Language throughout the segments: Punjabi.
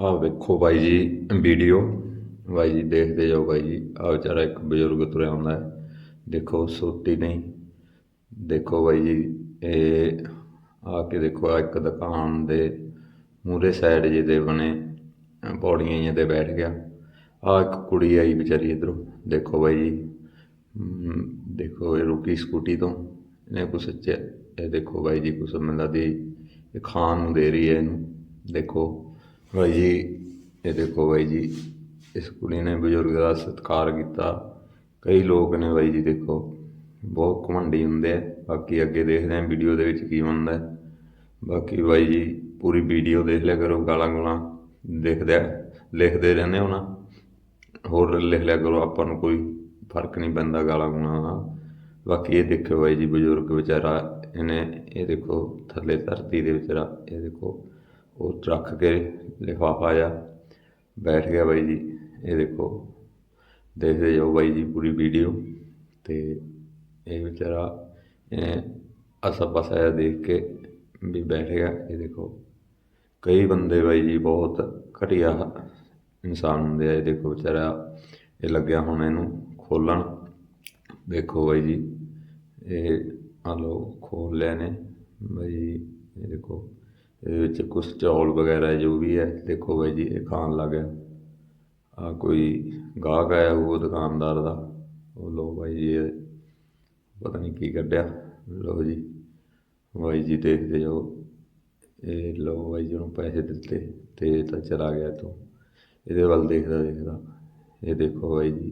ਆਹ ਵੇਖੋ ਬਾਈ ਜੀ, ਵੀਡੀਓ। ਬਾਈ ਜੀ, ਦੇਖਦੇ ਜਾਓ ਬਾਈ ਜੀ ਆ ਵਿਚਾਰਾ ਇੱਕ ਬਜ਼ੁਰਗ ਤੁਰਿਆ ਆਉਂਦਾ ਹੈ। ਦੇਖੋ, ਸੋਟੀ ਨਹੀਂ। ਦੇਖੋ ਬਾਈ ਜੀ, ਇਹ ਆ ਕੇ ਦੇਖੋ ਆ ਇੱਕ ਦੁਕਾਨ ਦੇ ਮੂਰੇ ਸਾਈਡ ਜਿਹਦੇ ਬਣੇ, ਪੌੜੀਆਂ ਜਿਹੀਆਂ ਤੇ ਬੈਠ ਗਿਆ। ਆ ਇੱਕ ਕੁੜੀ ਆਈ ਵਿਚਾਰੀ ਇਧਰੋਂ। ਦੇਖੋ ਬਾਈ ਜੀ ਦੇਖੋ ਇਹ ਰੁਕੀ ਸਕੂਟੀ ਤੋਂ। ਇਹਨੇ ਕੁਛ ਚ ਇਹ ਦੇਖੋ ਬਾਈ ਜੀ, ਕੁਛ ਮਿਲਦਾ ਦੀ ਇਹ ਖਾਣ ਨੂੰ ਦੇ ਰਹੀ ਹੈ ਇਹਨੂੰ। ਦੇਖੋ। ਬਾਈ ਜੀ, ਇਹ ਦੇਖੋ ਬਾਈ ਜੀ, ਇਸ ਕੁੜੀ ਨੇ ਬਜ਼ੁਰਗ ਦਾ ਸਤਿਕਾਰ ਕੀਤਾ। ਕਈ ਲੋਕ ਨੇ ਬਾਈ ਜੀ, ਦੇਖੋ, ਬਹੁਤ ਘਮੰਡੀ ਹੁੰਦੇ ਆ। ਬਾਕੀ ਅੱਗੇ ਦੇਖਦੇ ਆਂ ਵੀਡੀਓ ਦੇ ਵਿੱਚ ਕੀ ਬਣਦਾ ਬਾਕੀ ਬਾਈ ਜੀ, ਪੂਰੀ ਵੀਡੀਓ ਦੇਖ ਲਿਆ ਕਰੋ, ਗਾਲਾਂ ਗੁਲਾਂ ਦੇਖਦੇ ਲਿਖਦੇ ਰਹਿੰਦੇ ਹੋਣਾ। ਹੋਰ ਲਿਖ ਲਿਆ ਕਰੋ, ਆਪਾਂ ਨੂੰ ਕੋਈ ਫ਼ਰਕ ਨਹੀਂ ਪੈਂਦਾ ਗਾਲਾਂ ਗੁਲਾਂ ਦਾ। ਬਾਕੀ ਇਹ ਦੇਖਿਓ ਬਾਈ ਜੀ, ਬਜ਼ੁਰਗ ਵਿਚਾਰਾ, ਇਹਨੇ, ਇਹ ਦੇਖੋ, ਥੱਲੇ ਧਰਤੀ ਦੇ ਵਿਚਾਰਾ, ਇਹ ਦੇਖੋ ਉਹ ਰੱਖ ਕੇ ਲਿਫਾਫਾ ਜਾ ਬੈਠ ਗਿਆ ਬਾਈ ਜੀ। ਇਹ ਦੇਖੋ, ਦੇਖਦੇ ਜਾਓ ਬਾਈ ਜੀ ਪੂਰੀ ਵੀਡੀਓ ਤੇ ਇਹ ਵਿਚਾਰਾ ਇਹ ਆਸਾ ਪਾਸਾ ਜਿਹਾ ਦੇਖ ਕੇ ਵੀ ਬੈਠ ਗਿਆ। ਇਹ ਦੇਖੋ, ਕਈ ਬੰਦੇ ਬਾਈ ਜੀ ਬਹੁਤ ਘਟੀਆ ਇਨਸਾਨ ਹੁੰਦੇ ਆ। ਇਹ ਦੇਖੋ ਵਿਚਾਰਾ, ਇਹ ਲੱਗਿਆ ਹੁਣ ਇਹਨੂੰ ਖੋਲਣ। ਦੇਖੋ ਬਾਈ ਜੀ, ਇਹ ਆ ਲੋ ਖੋਲ ਲਿਆ ਨੇ ਬਾਈ ਜੀ, ਇਹ ਦੇਖੋ। ਇਹਦੇ ਵਿੱਚ ਕੁਛ ਚੌਲ ਵਗੈਰਾ ਜੋ ਵੀ ਹੈ ਦੇਖੋ ਬਾਈ ਜੀ ਇਹ ਖਾਣ ਲੱਗ ਗਿਆ। ਆ ਕੋਈ ਗਾਹਕ ਆਇਆ ਉਹ ਦੁਕਾਨਦਾਰ ਦਾ ਉਹ ਲੋ ਬਾਈ ਜੀ ਇਹ ਪਤਾ ਨਹੀਂ ਕੀ ਕੱਢਿਆ। ਲੋ ਜੀ ਬਾਈ ਜੀ ਦੇਖਦੇ ਜਾਓ। ਇਹ ਲੋ ਬਾਈ ਜੀ ਨੂੰ ਪੈਸੇ ਦਿੱਤੇ ਤੇ ਇਹ ਤਾਂ ਚਲਾ ਗਿਆ ਤੋਂ ਇਹਦੇ ਵੱਲ ਦੇਖਦਾ ਦੇਖਦਾ। ਇਹ ਦੇਖੋ ਬਾਈ ਜੀ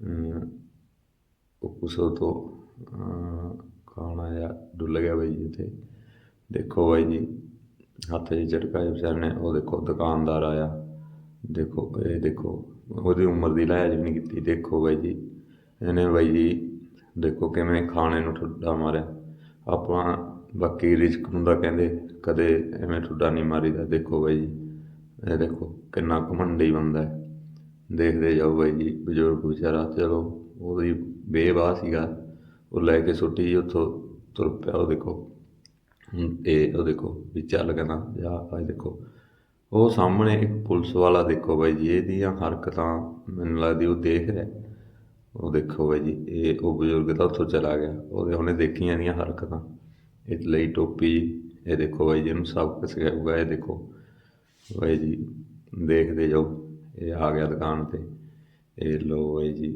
ਅਮ, ਉਹ ਕੁਸੋ ਤੋਂ ਖਾਣਾ ਆ ਡੁੱਲ ਗਿਆ ਬਾਈ ਜੀ ਤੇ ਦੇਖੋ ਬਾਈ ਜੀ, ਹੱਥ 'ਚ ਝਟਕਾ ਜਿਹਾ ਵਿਚਾਰੇ ਨੇ, ਉਹ ਦੇਖੋ ਦੁਕਾਨਦਾਰ ਆਇਆ। ਦੇਖੋ, ਇਹ ਦੇਖੋ, ਉਹਦੀ ਉਮਰ ਦੀ ਲਾਜ ਵੀ ਨਹੀਂ ਕੀਤੀ। ਦੇਖੋ ਬਾਈ ਜੀ, ਇਹਨੇ ਬਾਈ ਜੀ, ਦੇਖੋ ਕਿਵੇਂ ਖਾਣੇ ਨੂੰ ਠੁੱਡਾ ਮਾਰਿਆ। ਆਪਾਂ ਬਾਕੀ ਰਿਸਕ ਹੁੰਦਾ ਕਹਿੰਦੇ, ਕਦੇ ਐਵੇਂ ਠੁੱਡਾ ਨਹੀਂ ਮਾਰੀਦਾ। ਦੇਖੋ ਬਾਈ ਜੀ, ਇਹ ਦੇਖੋ ਕਿੰਨਾ ਘਮੰਡੀ ਬੰਦਾ ਹੈ। ਦੇਖਦੇ ਜਾਓ ਬਾਈ ਜੀ, ਬਜ਼ੁਰਗ ਵਿਚਾਰਾ, ਚਲੋ, ਉਹਦੀ ਬੇਵਾਹ ਸੀਗਾ। ਉਹ ਲੈ ਕੇ ਸੁੱਟੀ, ਉੱਥੋਂ ਤੁਰ ਪਿਆ, ਉਹ ਦੇਖੋ। ਇਹ ਉਹ ਦੇਖੋ ਵੀ ਚੱਲ ਕਹਿੰਦਾ ਜਾ ਆ ਦੇਖੋ। ਉਹ ਸਾਹਮਣੇ ਇੱਕ ਪੁਲਿਸ ਵਾਲਾ ਦੇਖੋ ਬਾਈ ਜੀ, ਇਹਦੀਆਂ ਹਰਕਤਾਂ ਮੈਨੂੰ ਲੱਗਦੀ ਉਹ ਦੇਖ ਰਿਹਾ। ਉਹ ਦੇਖੋ ਬਾਈ ਜੀ, ਇਹ ਉਹ ਬਜ਼ੁਰਗ ਤਾਂ ਉੱਥੋਂ ਚਲਾ ਗਿਆ। ਉਹਦੇ ਉਹਨੇ ਦੇਖੀਆਂ ਇਹਦੀਆਂ ਹਰਕਤਾਂ। ਇਹ ਲਈ ਟੋਪੀ, ਇਹ ਦੇਖੋ ਬਾਈ ਜੀ, ਇਹਨੂੰ ਸਭ ਕੁਝ ਸਿਖਾਊਗਾ ਇਹ ਦੇਖੋ। ਬਾਈ ਜੀ, ਦੇਖਦੇ ਜਾਓ, ਇਹ ਆ ਗਿਆ ਦੁਕਾਨ ਤੇ। ਇਹ ਲੋ ਬਾਈ ਜੀ,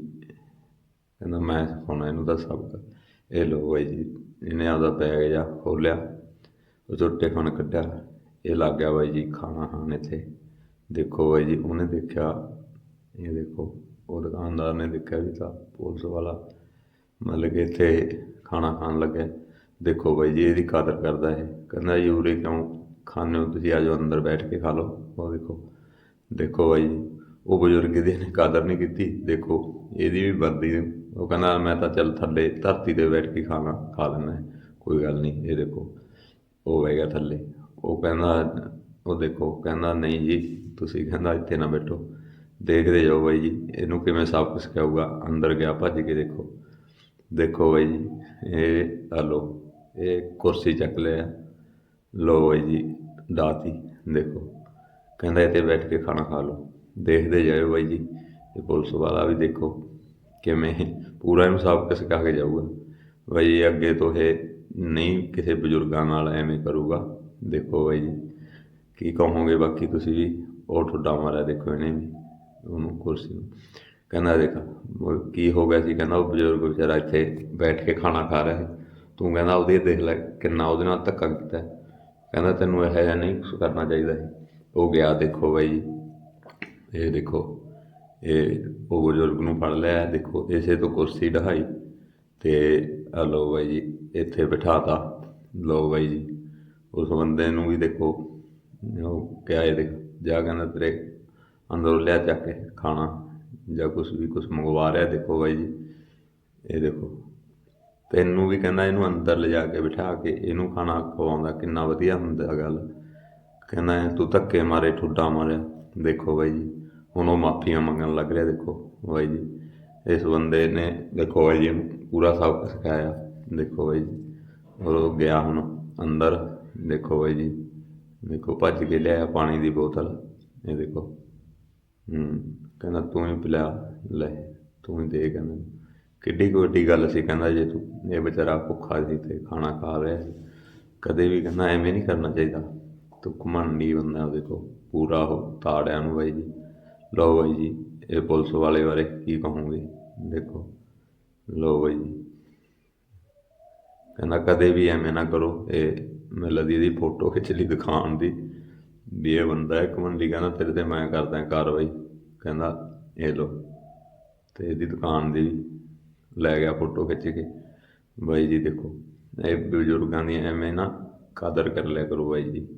ਕਹਿੰਦਾ ਮੈਂ ਸਿਖਾਉਣਾ, ਇਹਨੂੰ ਤਾਂ ਸਬਕ ਇਹ ਲੋ ਬਾਈ ਜੀ, ਇਹਨੇ ਆਪਦਾ ਬੈਗ ਜਾ ਖੋਲਿਆ ਉਹ ਚੋਂ ਟਿਫਨ ਕੱਢਿਆ। ਇਹ ਲੱਗ ਗਿਆ ਬਾਈ ਜੀ ਖਾਣਾ ਖਾਣ ਇੱਥੇ। ਦੇਖੋ ਬਾਈ ਜੀ, ਉਹਨੇ ਦੇਖਿਆ, ਇਹ ਦੇਖੋ, ਉਹ ਦੁਕਾਨਦਾਰ ਨੇ ਦੇਖਿਆ ਵੀ ਤਾਂ ਪੁਲਿਸ ਵਾਲਾ ਮਤਲਬ ਕਿ ਇੱਥੇ ਖਾਣਾ ਖਾਣ ਲੱਗਿਆ ਦੇਖੋ ਬਾਈ ਜੀ, ਇਹਦੀ ਕਾਦਰ ਕਰਦਾ ਇਹ। ਕਹਿੰਦਾ ਜੀ, ਉਰੇ ਕਿਉਂ ਖਾਣੇ ਹੋ? ਤੁਸੀਂ ਆ ਜਾਓ, ਅੰਦਰ ਬੈਠ ਕੇ ਖਾ ਲਓ। ਉਹ ਦੇਖੋ ਦੇਖੋ ਬਾਈ ਜੀ, ਉਹ ਬਜ਼ੁਰਗ ਦੀ ਨੇ ਕਾਦਰ ਨਹੀਂ ਕੀਤੀ। ਦੇਖੋ, ਇਹਦੀ ਵੀ ਵਰਦੀ ਉਹ ਕਹਿੰਦਾ, ਮੈਂ ਤਾਂ ਚੱਲ ਥੱਲੇ ਧਰਤੀ ਤੇ ਬੈਠ ਕੇ ਖਾਣਾ ਖਾ ਲੈਣਾ ਕੋਈ ਗੱਲ ਨਹੀਂ, ਇਹ ਦੇਖੋ। ਉਹ ਹੈਗਾ ਥੱਲੇ। ਉਹ ਕਹਿੰਦਾ, ਉਹ ਦੇਖੋ, ਕਹਿੰਦਾ, ਨਹੀਂ ਜੀ, ਤੁਸੀਂ ਕਹਿੰਦਾ, ਇੱਥੇ ਨਾ ਬੈਠੋ। ਦੇਖਦੇ ਜਾਓ ਬਾਈ ਜੀ, ਇਹਨੂੰ ਕਿਵੇਂ ਸਭ ਕੁਝ ਕਹੂਗਾ। ਅੰਦਰ ਗਿਆ, ਭੱਜ ਕੇ ਦੇਖੋ। ਦੇਖੋ ਬਾਈ ਜੀ, ਇਹ ਆ ਇਹ ਕੁਰਸੀ ਚੱਕ ਲਿਆ। ਲੋ ਬਾਈ ਜੀ, ਦਾਤੀ, ਦੇਖੋ। ਕਹਿੰਦਾ, ਇੱਥੇ ਬੈਠ ਕੇ ਖਾਣਾ ਖਾ ਲਓ। ਦੇਖਦੇ ਜਾਓ ਬਾਈ ਜੀ ਇਹ ਪੁਲਿਸ ਵਾਲਾ ਵੀ ਦੇਖੋ ਕਿਵੇਂ, ਪੂਰਾ ਇਹਨੂੰ ਸਭ ਕੁਝ ਸਿਖਾ ਕੇ ਜਾਊਗਾ। ਬਾਈ ਜੀ, ਅੱਗੇ ਤੋਂ ਇਹ ਨਹੀਂ ਕਿਸੇ ਬਜ਼ੁਰਗਾਂ ਨਾਲ ਐਵੇਂ ਕਰੂਗਾ। ਦੇਖੋ ਬਾਈ ਜੀ, ਕੀ ਕਹੋਗੇ, ਬਾਕੀ ਤੁਸੀਂ ਵੀ ਉਹ ਠੁੱਡਾ ਮਾਰਿਆ, ਦੇਖੋ ਇਹਨੇ ਵੀ, ਉਹਨੂੰ ਕੁਰਸੀ ਨੂੰ। ਕਹਿੰਦਾ ਦੇਖ ਕੀ ਹੋ ਗਿਆ ਸੀ, ਕਹਿੰਦਾ ਉਹ ਬਜ਼ੁਰਗ ਵਿਚਾਰਾ ਇੱਥੇ ਬੈਠ ਕੇ ਖਾਣਾ ਖਾ ਰਿਹਾ ਸੀ। ਤੂੰ ਕਹਿੰਦਾ ਉਹਦੇ ਦੇਖ ਲੈ ਕਿੰਨਾ ਉਹਦੇ ਨਾਲ ਧੱਕਾ ਕੀਤਾ। ਕਹਿੰਦਾ ਤੈਨੂੰ ਇਹੋ ਜਿਹਾ ਨਹੀਂ ਕਰਨਾ ਚਾਹੀਦਾ ਸੀ। ਉਹ ਗਿਆ, ਦੇਖੋ ਬਾਈ ਜੀ, ਇਹ ਦੇਖੋ, ਇਹ ਉਹ ਬਜ਼ੁਰਗ ਨੂੰ ਫੜ ਲਿਆ, ਦੇਖੋ ਇਸੇ ਤੋਂ ਕੁਰਸੀ ਢਹਾਈ ਤੇ ਆ ਲੋ ਬਾਈ ਜੀ, ਇੱਥੇ ਬਿਠਾ ਤਾ ਲਓ ਬਾਈ ਜੀ, ਉਸ ਬੰਦੇ ਨੂੰ ਵੀ ਦੇਖੋ, ਉਹ ਕਿਹਾ ਇਹ ਦੇਖ, ਜਾ ਕਹਿੰਦਾ ਤੇਰੇ ਅੰਦਰੋਂ ਲਿਆ ਚੱਕ ਕੇ ਖਾਣਾ ਜਾਂ ਕੁਝ ਵੀ ਕੁਝ ਮੰਗਵਾ ਰਿਹਾ, ਦੇਖੋ ਬਾਈ ਜੀ। ਇਹ ਦੇਖੋ, ਤੈਨੂੰ ਵੀ ਕਹਿੰਦਾ ਇਹਨੂੰ ਅੰਦਰ ਲਿਜਾ ਕੇ ਬਿਠਾ ਕੇ ਇਹਨੂੰ ਖਾਣਾ ਖਵਾਉਂਦਾ, ਕਿੰਨਾ ਵਧੀਆ ਹੁੰਦਾ ਗੱਲ। ਕਹਿੰਦਾ ਤੂੰ ਧੱਕੇ ਮਾਰੇ, ਠੁੱਡਾ ਮਾਰਿਆ। ਦੇਖੋ ਬਾਈ ਜੀ ਹੁਣ ਉਹ ਮਾਫੀਆਂ ਮੰਗਣ ਲੱਗ ਰਿਹਾ, ਦੇਖੋ ਬਾਈ ਜੀ। ਇਸ ਬੰਦੇ ਨੇ, ਦੇਖੋ ਬਾਈ ਜੀ ਇਹਨੂੰ ਪੂਰਾ ਸਭ ਕੁਝ ਸਿਖਾਇਆ। ਦੇਖੋ ਬਾਈ ਜੀ, ਔਰ ਉਹ ਗਿਆ ਹੁਣ ਅੰਦਰ। ਦੇਖੋ ਬਾਈ ਜੀ, ਦੇਖੋ ਭੱਜ ਕੇ ਲਿਆ ਪਾਣੀ ਦੀ ਬੋਤਲ। ਇਹ ਦੇਖੋ। ਹੂੰ, ਕਹਿੰਦਾ ਤੂੰ ਹੀ ਪਿਲਾ, ਲੈ, ਤੂੰ ਹੀ ਦੇ, ਕਹਿੰਦਾ। ਕਿੱਡੀ ਕੁ ਵੱਡੀ ਗੱਲ ਸੀ, ਕਹਿੰਦਾ ਜੇ ਤੂੰ, ਇਹ ਵਿਚਾਰਾ ਭੁੱਖਾ ਸੀ ਤੇ ਖਾਣਾ ਖਾ ਰਿਹਾ ਸੀ। ਕਦੇ ਵੀ ਕਹਿੰਦਾ ਐਵੇਂ ਨਹੀਂ ਕਰਨਾ ਚਾਹੀਦਾ। ਤੂੰ ਘਮੰਡੀ ਬੰਦਾ ਦੇਖੋ, ਪੂਰਾ ਉਹ ਤਾੜਿਆਂ ਨੂੰ ਬਾਈ ਜੀ। ਲਓ ਬਾਈ ਜੀ, ਇਹ ਪੁਲਿਸ ਵਾਲੇ ਬਾਰੇ ਕੀ ਕਹੋਗੇ? ਦੇਖੋ, ਲਓ ਬਾਈ ਜੀ। ਕਹਿੰਦਾ ਕਦੇ ਵੀ ਐਵੇਂ ਨਾ ਕਰੋ। ਇਹ ਮਿਲਦੀ ਦੀ ਫੋਟੋ ਖਿੱਚ ਲਈ ਦਿਖਾਉਣ ਦੀ। ਵੀ ਇਹ ਬੰਦਾ ਹੈ ਕਮੰਡੀ, ਕਹਿੰਦਾ ਤੇਰੇ ਤੇ ਮੈਂ ਕਰਦਾ ਕਾਰਵਾਈ। ਕਹਿੰਦਾ, ਇਹ ਲੋ ਤੇ ਇਹਦੀ ਦੁਕਾਨ ਦੀ ਲੈ ਗਿਆ ਫੋਟੋ ਖਿੱਚ ਕੇ। ਬਾਈ ਜੀ ਦੇਖੋ, ਇਹ ਬਜ਼ੁਰਗਾਂ ਦੀ ਐਵੇਂ ਨਾ ਕਦਰ ਕਰ ਲਿਆ ਕਰੋ ਬਾਈ ਜੀ।